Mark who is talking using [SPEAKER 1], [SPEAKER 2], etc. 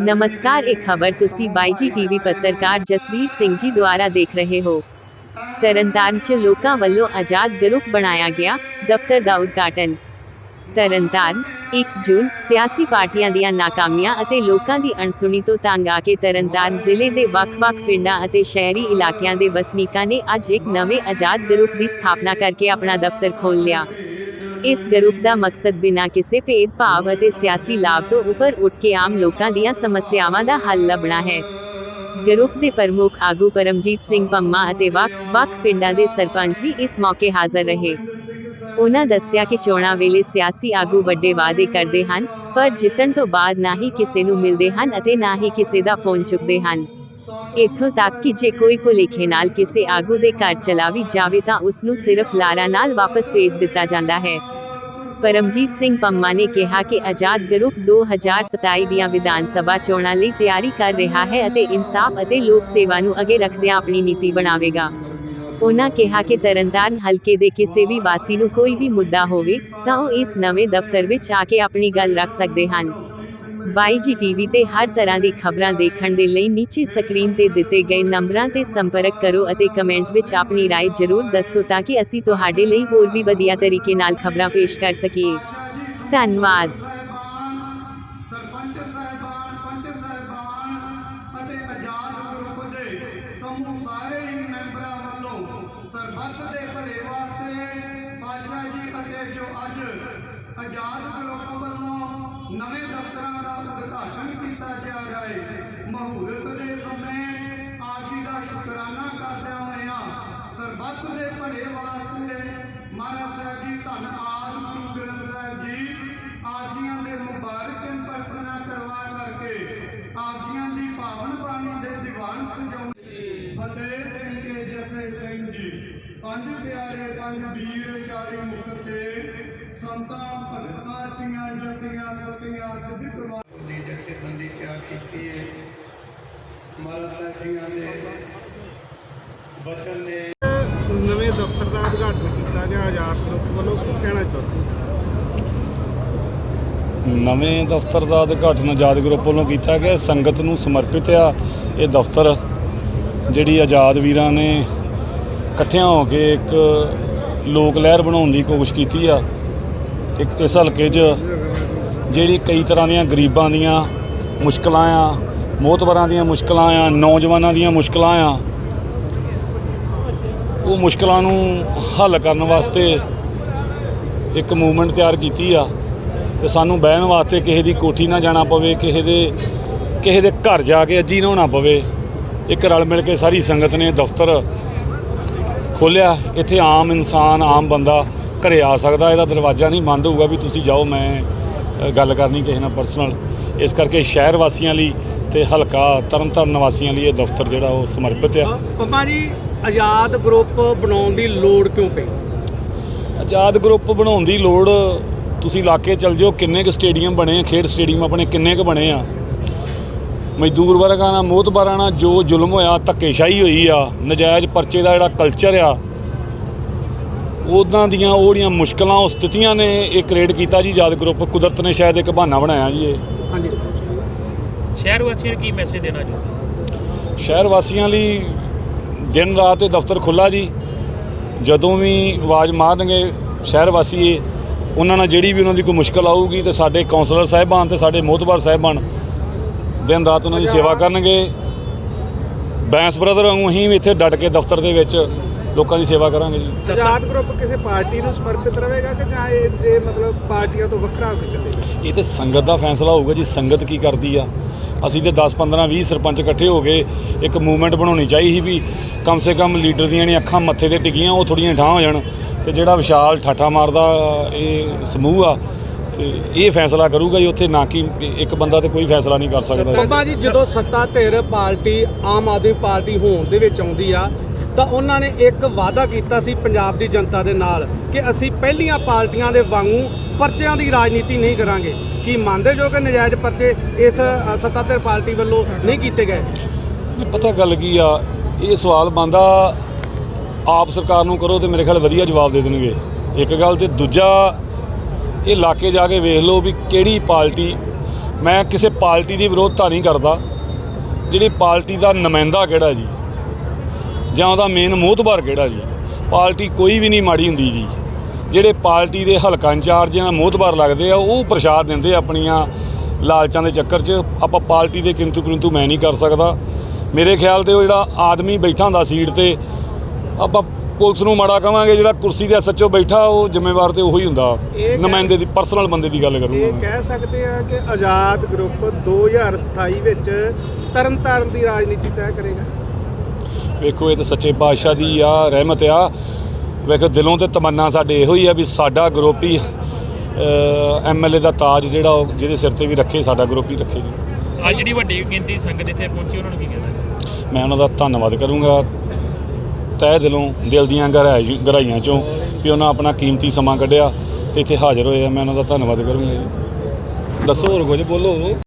[SPEAKER 1] ਨਮਸਕਾਰ ਇਹ ਖਬਰ ਤੁਸੀਂ ਬਾਈਜੀ ਟੀਵੀ ਪੱਤਰਕਾਰ ਜਸਵੀਰ ਸਿੰਘ ਜੀ ਦੁਆਰਾ ਦੇਖ ਰਹੇ ਹੋ ਤਰਨਤਾਰਨ 'ਚ ਲੋਕਾਂ ਵੱਲੋਂ ਆਜ਼ਾਦ ਗਰੁੱਪ ਬਣਾਇਆ ਗਿਆ ਦਫ਼ਤਰ ਦਾ ਉਦਘਾਟਨ ਤਰਨਤਾਰਨ 1 ਜੂਨ ਸਿਆਸੀ ਪਾਰਟੀਆਂ ਦੀਆਂ ਨਾਕਾਮੀਆਂ ਅਤੇ ਲੋਕਾਂ ਦੀ ਅਣਸੁਣੀ ਤੋਂ ਤੰਗ ਆ ਕੇ ਤਰਨਤਾਰਨ ਜ਼ਿਲ੍ਹੇ ਦੇ ਵੱਖ-ਵੱਖ ਪਿੰਡਾਂ ਅਤੇ ਸ਼ਹਿਰੀ ਇਲਾਕਿਆਂ ਦੇ ਵਸਨੀਕਾਂ ਨੇ ਅੱਜ ਇੱਕ ਨਵੇਂ ਆਜ਼ਾਦ ਗਰੁੱਪ ਦੀ ਸਥਾਪਨਾ ਕਰਕੇ ਆਪਣਾ ਦਫ਼ਤਰ ਖੋਲ੍ਹ ਲਿਆ ਇਸ ਗਰੁੱਪ ਦਾ ਮਕਸਦ ਬਿਨਾਂ ਕਿਸੇ ਭੇਦਭਾਵ ਅਤੇ ਸਿਆਸੀ ਲਾਭ ਤੋਂ ਉੱਪਰ ਉੱਠ ਕੇ ਆਮ ਲੋਕਾਂ ਦੀਆਂ ਸਮੱਸਿਆਵਾਂ ਦਾ ਹੱਲ ਲੱਭਣਾ ਹੈ। ਗਰੁੱਪ ਦੇ ਪ੍ਰਮੁੱਖ ਆਗੂ ਪਰਮਜੀਤ ਸਿੰਘ ਪੰਮਾ ਅਤੇ ਵੱਖ-ਵੱਖ ਪਿੰਡਾਂ ਦੇ ਸਰਪੰਚ ਵੀ ਇਸ ਮੌਕੇ ਹਾਜ਼ਰ ਰਹੇ। ਉਹਨਾਂ ਦੱਸਿਆ ਕਿ ਚੋਣਾਂ ਵੇਲੇ ਸਿਆਸੀ ਆਗੂ ਵੱਡੇ ਵਾਅਦੇ ਕਰਦੇ ਹਨ, ਪਰ ਜਿੱਤਣ ਤੋਂ ਬਾਅਦ ਨਾ ਹੀ ਕਿਸੇ ਨੂੰ ਮਿਲਦੇ ਹਨ ਅਤੇ ਨਾ ਹੀ ਕਿਸੇ ਦਾ ਫੋਨ ਚੁੱਕਦੇ ਹਨ। ਇੱਥੋਂ ਤੱਕ ਕਿ ਜੇ ਕੋਈ ਭੁਲੇਖੇ ਨਾਲ ਕਿਸੇ ਆਗੂ ਦੇ ਘਰ ਚਲਾ ਵੀ ਜਾਵੇ ਤਾਂ ਉਸ ਨੂੰ ਸਿਰਫ ਲਾਰਾ ਨਾਲ ਵਾਪਸ ਭੇਜ ਦਿੱਤਾ ਜਾਂਦਾ ਹੈ। ਪਰਮਜੀਤ ਸਿੰਘ ਪੰਮਾ ਨੇ ਕਿਹਾ ਕਿ ਆਜ਼ਾਦ ਗਰੁੱਪ 2027 ਦੀਆਂ ਵਿਧਾਨ ਸਭਾ ਚੋਣਾਂ ਲਈ ਤਿਆਰੀ ਕਰ ਰਿਹਾ ਹੈ ਅਤੇ ਇਨਸਾਫ ਅਤੇ ਲੋਕ ਸੇਵਾ ਨੂੰ ਅੱਗੇ ਰੱਖਦਿਆਂ ਆਪਣੀ ਨੀਤੀ ਬਣਾਵੇਗਾ। ਉਹਨਾਂ ਕਿਹਾ ਕਿ ਤਰਨਤਾਰਨ ਹਲਕੇ ਦੇ ਕਿਸੇ ਵੀ ਵਾਸੀ ਨੂੰ ਕੋਈ ਵੀ ਮੁੱਦਾ ਹੋਵੇ ਤਾਂ ਉਹ ਇਸ ਨਵੇਂ ਦਫ਼ਤਰ ਵਿੱਚ ਆ ਕੇ ਆਪਣੀ ਗੱਲ ਰੱਖ ਸਕਦੇ ਹਨ। ਬਾਈਜੀ ਟੀਵੀ ਤੇ ਹਰ ਤਰ੍ਹਾਂ ਦੀ ਖਬਰਾਂ ਦੇਖਣ ਦੇ ਲਈ ਨੀਚੇ ਸਕਰੀਨ ਤੇ ਦਿੱਤੇ ਗਏ ਨੰਬਰਾਂ ਤੇ ਸੰਪਰਕ ਕਰੋ ਅਤੇ ਕਮੈਂਟ ਵਿੱਚ ਆਪਣੀ رائے ਜ਼ਰੂਰ ਦੱਸੋ ਤਾਂ ਕਿ ਅਸੀਂ ਤੁਹਾਡੇ ਲਈ ਹੋਰ ਵੀ ਵਧੀਆ ਤਰੀਕੇ ਨਾਲ ਖਬਰਾਂ ਪੇਸ਼ ਕਰ ਸਕੀਏ ਧੰਨਵਾਦ
[SPEAKER 2] ਸਰਪੰਚ ਸਾਹਿਬਾਨ ਪੰਚ ਸਾਹਿਬਾਨ ਅਤੇ ਆਜ਼ਾਦ ਗਰੁੱਪ ਦੇ ਸਮੂਹ ਸਾਰੇ ਹੀ ਮੈਂਬਰਾਂ ਵੱਲੋਂ ਸਰਬੱਤ ਦੇ ਭਲੇ ਵਾਸਤੇ ਪਾਤਸ਼ਾਹ ਜੀ ਅਤੇ ਜੋ ਅੱਜ ਆਜ਼ਾਦ ਗਰੁੱਪ ਵੱਲੋਂ ਨਵੇਂ ਦਫ਼ਤਰਾਂ ਦਾ ਉਦਘਾਟਨ ਕੀਤਾ ਜਾ ਰਿਹਾ ਮਹੂਰਤ ਦੇ ਸਮੇਂ ਆਪ ਦਾ ਸ਼ੁਕਰਾਨਾ ਕਰਦਿਆਂ ਹੋਇਆਂ ਸਰਬੱਤ ਦੇ ਭਲੇ ਵਾਸਤੇ ਮਹਾਰਾਜ ਸਾਹਿਬ ਜੀ, ਧੰਨ ਆਦ ਗੁਰੂ ਗ੍ਰੰਥ ਸਾਹਿਬ ਜੀ ਆਪ ਦੇ ਮੁਬਾਰਕ ਪਰਸਨਾ ਕਰਵਾ ਕਰਕੇ ਆਪ ਦੀ ਪਾਵਨ ਬਾਣੀ ਦੇ ਦੀਵਾਨ ਸਜਾਉਣ ਫਤਿਹ ਸਿੰਘ ਕੇ ਜਥੇ ਸਿੰਘ ਜੀ। ਪੰਜ ਪਿਆਰੇ ਪੰਜ ਵੀਰ ਚਾਲੀ ਮੁਕਤ ਤੇ ਸੰਤਾਂ ਭਗਤਾਂ ਤੀਆਂ ਜਤੀਆਂ ਸਤੀਆਂ ਸਿੱਧ ਕਰਵਾ ਦੀ ਜਥੇਬੰਦੀ ਤਿਆਰ ਕੀਤੀ ਹੈ। ਮਹਾਰਾਜ ਸਾਹਿਬ ਜੀਆਂ ਦੇ ਬਚਨ ਨੇ
[SPEAKER 3] ਨਵੇਂ ਦਫ਼ਤਰ ਦਾ ਉਦਘਾਟਨ ਕੀਤਾ ਗਿਆ ਆਜ਼ਾਦ ਗਰੁੱਪ ਵੱਲੋਂ ਕੀ ਕਹਿਣਾ ਚਾਹੁੰਦੇ
[SPEAKER 4] ਨਵੇਂ ਦਫ਼ਤਰ ਦਾ ਉਦਘਾਟਨ ਆਜ਼ਾਦ ਗਰੁੱਪ ਵੱਲੋਂ ਕੀਤਾ ਗਿਆ। ਸੰਗਤ ਨੂੰ ਸਮਰਪਿਤ ਆ ਇਹ ਦਫ਼ਤਰ ਜਿਹੜੀ ਆਜ਼ਾਦ ਵੀਰਾਂ ਨੇ ਇਕੱਠਿਆਂ ਹੋ ਕੇ ਇੱਕ ਲੋਕ ਲਹਿਰ ਬਣਾਉਣ ਦੀ ਕੋਸ਼ਿਸ਼ ਕੀਤੀ ਆ। ਇੱਕ ਇਸ ਹਲਕੇ 'ਚ ਜਿਹੜੀ ਕਈ ਤਰ੍ਹਾਂ ਦੀਆਂ ਗਰੀਬਾਂ ਦੀਆਂ ਮੁਸ਼ਕਲਾਂ ਆ, ਮੋਤਬਰਾਂ ਦੀਆਂ ਮੁਸ਼ਕਲਾਂ ਆ, ਨੌਜਵਾਨਾਂ ਦੀਆਂ ਮੁਸ਼ਕਲਾਂ ਆ, ਉਹ ਮੁਸ਼ਕਲਾਂ ਨੂੰ ਹੱਲ ਕਰਨ ਵਾਸਤੇ ਇੱਕ ਮੂਵਮੈਂਟ ਤਿਆਰ ਕੀਤੀ ਆ ਤੇ ਸਾਨੂੰ ਬਹਿਣ ਵਾਸਤੇ ਕਿਸੇ ਦੀ ਕੋਠੀ ਨਾ ਜਾਣਾ ਪਵੇ, ਕਿਸੇ ਦੇ ਕਿਸੇ ਦੇ ਘਰ ਜਾ ਕੇ ਅੱਜੀ ਨਹਾਉਣਾ ਪਵੇ। ਇੱਕ ਰਲ ਮਿਲ ਕੇ ਸਾਰੀ ਸੰਗਤ ਨੇ ਦਫ਼ਤਰ ਖੋਲਿਆ ਇੱਥੇ ਆਮ ਇਨਸਾਨ, ਆਮ ਬੰਦਾ ਘਰੇ ਆ ਸਕਦਾ ਇਹਦਾ ਦਰਵਾਜ਼ਾ ਨਹੀਂ ਬੰਦ ਹੋਊਗਾ ਵੀ ਤੁਸੀਂ ਜਾਓ ਮੈਂ ਗੱਲ ਕਰਨੀ ਕਿਸੇ ਨਾਲ ਪਰਸਨਲ ਇਸ ਕਰਕੇ ਸ਼ਹਿਰ ਵਾਸੀਆਂ ਲਈ ਤੇ ਹਲਕਾ ਤਰਨਤਾਰਨ ਨਿਵਾਸੀਆਂ ਲਈ ਇਹ ਦਫ਼ਤਰ ਜਿਹੜਾ ਉਹ ਸਮਰਪਿਤ ਆ।
[SPEAKER 3] ਪੰਮਾ ਜੀ ਆਜ਼ਾਦ ਗਰੁੱਪ ਬਣਾਉਣ ਦੀ ਲੋੜ ਕਿਉਂ ਪਈ?
[SPEAKER 4] ਆਜ਼ਾਦ ਗਰੁੱਪ ਬਣਾਉਣ ਦੀ ਲੋੜ ਤੁਸੀਂ ਇਲਾਕੇ ਚਲ ਜਿਓ ਕਿੰਨੇ ਕੁ ਸਟੇਡੀਅਮ ਬਣੇ ਆ ਖੇਡ ਸਟੇਡੀਅਮ ਆਪਣੇ ਕਿੰਨੇ ਕੁ ਬਣੇ ਆ। ਮਜ਼ਦੂਰ ਵਰਗਾਂ ਨਾਲ ਮੋਤਬਾਰਾਂ ਨਾਲ ਜੋ ਜ਼ੁਲਮ ਹੋਇਆ ਧੱਕੇਸ਼ਾਹੀ ਹੋਈ ਆ ਨਜਾਇਜ਼ ਪਰਚੇ ਦਾ ਜਿਹੜਾ ਕਲਚਰ ਆ ਉਦਾਂ ਦੀਆਂ ਉਹ ਜਿਹੜੀਆਂ ਮੁਸ਼ਕਲਾਂ ਉਹ ਸਥਿਤੀਆਂ ਨੇ ਇਹ ਕ੍ਰੀਏਟ ਕੀਤਾ ਜੀ ਆਜ਼ਾਦ ਗਰੁੱਪ ਕੁਦਰਤ ਨੇ ਸ਼ਾਇਦ ਇੱਕ ਬਹਾਨਾ ਬਣਾਇਆ ਜੀ ਇਹ।
[SPEAKER 3] ਹਾਂਜੀ।
[SPEAKER 5] ਸ਼ਹਿਰ ਵਾਸੀਆਂ ਨੂੰ ਕੀ ਮੈਸੇਜ ਦੇਣਾ ਚਾਹੁੰਦੇ
[SPEAKER 4] ਸ਼ਹਿਰ ਵਾਸੀਆਂ ਲਈ ਦਿਨ ਰਾਤ ਇਹ ਦਫ਼ਤਰ ਖੁੱਲਾ ਜੀ। ਜਦੋਂ ਵੀ ਆਵਾਜ਼ ਮਾਰਨਗੇ ਸ਼ਹਿਰ ਵਾਸੀ ਇਹ ਉਹਨਾਂ ਨਾਲ ਜਿਹੜੀ ਵੀ ਉਹਨਾਂ ਦੀ ਕੋਈ ਮੁਸ਼ਕਲ ਆਊਗੀ ਤੇ ਸਾਡੇ ਕਾਉਂਸਲਰ ਸਾਹਿਬਾਨ ਤੇ ਸਾਡੇ ਮੋਹਤਬਾਰ ਸਾਹਿਬਾਨ ਦਿਨ ਰਾਤ ਉਹਨਾਂ ਦੀ ਸੇਵਾ ਕਰਨਗੇ। ਬੈਂਸ ਬ੍ਰਦਰ ਵਾਂਗੂ ਅਸੀਂ ਵੀ ਇੱਥੇ ਡਟ ਕੇ ਦਫ਼ਤਰ ਦੇ ਵਿੱਚ ਲੋਕਾਂ ਦੀ ਸੇਵਾ ਕਰਾਂਗੇ ਜੀ।
[SPEAKER 3] ਆਜ਼ਾਦ ਗਰੁੱਪ ਕਿਸੇ ਪਾਰਟੀ ਨੂੰ ਸਮਰਪਿਤ ਰਹੇਗਾ ਕਿ ਜਾਂ ਇਹ ਇਹ ਮਤਲਬ ਪਾਰਟੀਆਂ ਤੋਂ ਵੱਖਰਾ ਹੋ ਕੇ ਚੱਲੇਗਾ?
[SPEAKER 4] ਇਹ ਤੇ ਸੰਗਤ ਦਾ ਫੈਸਲਾ ਹੋਊਗਾ ਜੀ ਸੰਗਤ ਕੀ ਕਰਦੀ ਆ। ਅਸੀਂ ਤੇ 10 15 20 ਸਰਪੰਚ ਇਕੱਠੇ ਹੋ ਕੇ ਇੱਕ ਮੂਵਮੈਂਟ ਬਣਾਉਣੀ ਚਾਹੀਦੀ ਵੀ ਕਮ ਸੇ ਕਮ ਲੀਡਰ ਦੀਆਂ ਜਿਹੜੀਆਂ ਅੱਖਾਂ ਮੱਥੇ ਤੇ ਟਿਕੀਆਂ ਉਹ ਥੋੜੀਆਂ ਠਾਂ ਹੋ ਜਾਣ ਤੇ ਜਿਹੜਾ ਵਿਸ਼ਾਲ ਠਾਠਾ ਮਾਰਦਾ ਇਹ ਸਮੂਹ ਆ ਤੇ ਇਹ ਫੈਸਲਾ ਕਰੂਗਾ ਜੀ। ਉੱਥੇ ਨਾ ਕਿ ਇੱਕ ਬੰਦਾ ਤੇ ਕੋਈ ਫੈਸਲਾ ਨਹੀਂ ਕਰ ਸਕਦਾ।
[SPEAKER 3] ਜੀ ਜਦੋਂ ਸੱਤਾ ਧਿਰ ਪਾਰਟੀ ਆਮ ਆਦਮੀ ਪਾਰਟੀ ਹੋਣ ਦੇ ਵਿੱਚ ਆਉਂਦੀ ਆ ਤਾਂ ਉਹਨਾਂ ਨੇ ਇੱਕ ਵਾਅਦਾ ਕੀਤਾ ਸੀ ਪੰਜਾਬ ਦੀ ਜਨਤਾ ਦੇ ਨਾਲ ਕਿ ਅਸੀਂ ਪਹਿਲੀਆਂ ਪਾਰਟੀਆਂ ਦੇ ਵਾਂਗੂ ਪਰਚਿਆਂ ਦੀ ਰਾਜਨੀਤੀ ਨਹੀਂ ਕਰਾਂਗੇ। ਕੀ ਮੰਨਦੇ ਜੋ ਕਿ ਨਜਾਇਜ਼ ਪਰਚੇ ਇਸ ਅ, ਸੱਤਾ ਧਿਰ ਪਾਰਟੀ ਵੱਲੋਂ ਨਹੀਂ ਕੀਤੇ ਗਏ?
[SPEAKER 4] ਪਤਾ ਗੱਲ ਕੀ ਆ? ਇਹ ਸਵਾਲ ਬੰਦਾ ਆਪ ਸਰਕਾਰ ਨੂੰ ਕਰੋ ਤੇ ਮੇਰੇ ਖਿਆਲ ਵਧੀਆ ਜਵਾਬ ਦੇ ਦੇਣਗੇ। ਇੱਕ ਗੱਲ ਤੇ ਦੂਜਾ ਇਹ ਇਲਾਕੇ ਜਾ ਕੇ ਵੇਖ ਲਓ ਵੀ ਕਿਹੜੀ ਪਾਰਟੀ ਮੈਂ ਕਿਸੇ ਪਾਰਟੀ ਦੀ ਵਿਰੋਧਤਾ ਨਹੀਂ ਕਰਦਾ। ਜਿਹੜੀ ਪਾਰਟੀ ਦਾ ਨੁਮਾਇੰਦਾ ਕਿਹੜਾ ਜੀ? ਜਾਂ ਉਹਦਾ ਮੇਨ ਮੋਹਤਬਾਰ ਕਿਹੜਾ ਜੀ? ਪਾਰਟੀ ਕੋਈ ਵੀ ਨਹੀਂ ਮਾੜੀ ਹੁੰਦੀ ਜੀ। ਜਿਹੜੇ ਪਾਰਟੀ ਦੇ ਹਲਕਾ ਇੰਚਾਰਜ ਜਾਂ ਮੋਹਤਬਾਰ ਲੱਗਦੇ ਆ ਉਹ ਪ੍ਰਸ਼ਾਦ ਦਿੰਦੇ ਆਪਣੀਆਂ ਲਾਲਚਾਂ ਦੇ ਚੱਕਰ 'ਚ। ਆਪਾਂ ਪਾਰਟੀ ਦੇ ਕਿੰਤੂ ਪਰੰਤੂ ਮੈਂ ਨਹੀਂ ਕਰ ਸਕਦਾ। ਮੇਰੇ ਖਿਆਲ ਤੇ ਉਹ ਜਿਹੜਾ ਆਦਮੀ ਬੈਠਾ ਹੁੰਦਾ ਸੀਟ ਤੇ ਆਪਾਂ ਪੁਲਿਸ ਨੂੰ ਮਾੜਾ ਕਵਾਂਗੇ ਜਿਹੜਾ ਕੁਰਸੀ ਤੇ ਐਸਐਚਓ ਬੈਠਾ ਉਹ ਜ਼ਿੰਮੇਵਾਰ ਤੇ ਉਹੀ ਹੁੰਦਾ। ਨੁਮਾਇੰਦੇ ਦੀ ਪਰਸਨਲ ਬੰਦੇ ਦੀ ਗੱਲ ਕਰੂੰਗਾ
[SPEAKER 3] ਇਹ ਕਹਿ ਸਕਦੇ ਆ ਕਿ ਆਜ਼ਾਦ ਗਰੁੱਪ 2027 ਵਿੱਚ ਤਰਨਤਾਰਨ ਦੀ ਰਾਜਨੀਤੀ ਤੈਅ ਕਰੇਗਾ।
[SPEAKER 4] ਵੇਖੋ ਇਹ ਤਾਂ ਸੱਚੇ ਪਾਤਸ਼ਾਹ ਦੀ ਆ ਰਹਿਮਤ ਆ। ਵੇਖੋ ਦਿਲੋਂ ਤੇ ਤਮੰਨਾ ਸਾਡੇ ਇਹੋ ਹੀ ਆ ਵੀ ਸਾਡਾ ਗਰੁੱਪ ਹੀ ਐਮਐਲਏ ਦਾ ਤਾਜ ਜਿਹੜਾ ਉਹ ਜਿਹਦੇ ਸਿਰ ਤੇ ਵੀ ਰੱਖੇ ਸਾਡਾ ਗਰੁੱਪ ਹੀ ਰੱਖੇ ਜੀ।
[SPEAKER 5] ਅੱਜ ਜਿਹੜੀ ਵੱਡੀ ਗਿਣਤੀ ਸੰਗਤ ਇੱਥੇ ਪਹੁੰਚੀ ਉਹਨਾਂ ਨੂੰ ਕੀ ਕਹਿਣਾ?
[SPEAKER 4] ਮੈਂ ਉਹਨਾਂ ਦਾ ਧੰਨਵਾਦ ਕਰੂੰਗਾ। ਤਹਿ ਦਿਲੋਂ ਦਿਲ ਦੀਆਂ ਗਹਿਰਾਈ ਗਹਿਰਾਈਆਂ ਚੋਂ ਵੀ ਉਹਨਾਂ ਆਪਣਾ ਕੀਮਤੀ ਸਮਾਂ ਕੱਢਿਆ ਤੇ ਇੱਥੇ ਹਾਜ਼ਰ ਹੋਏ ਆ। ਮੈਂ ਉਹਨਾਂ ਦਾ ਧੰਨਵਾਦ ਕਰੂੰਗਾ ਜੀ। ਦੱਸੋ ਹੋਰ ਕੁਝ ਬੋਲੋ।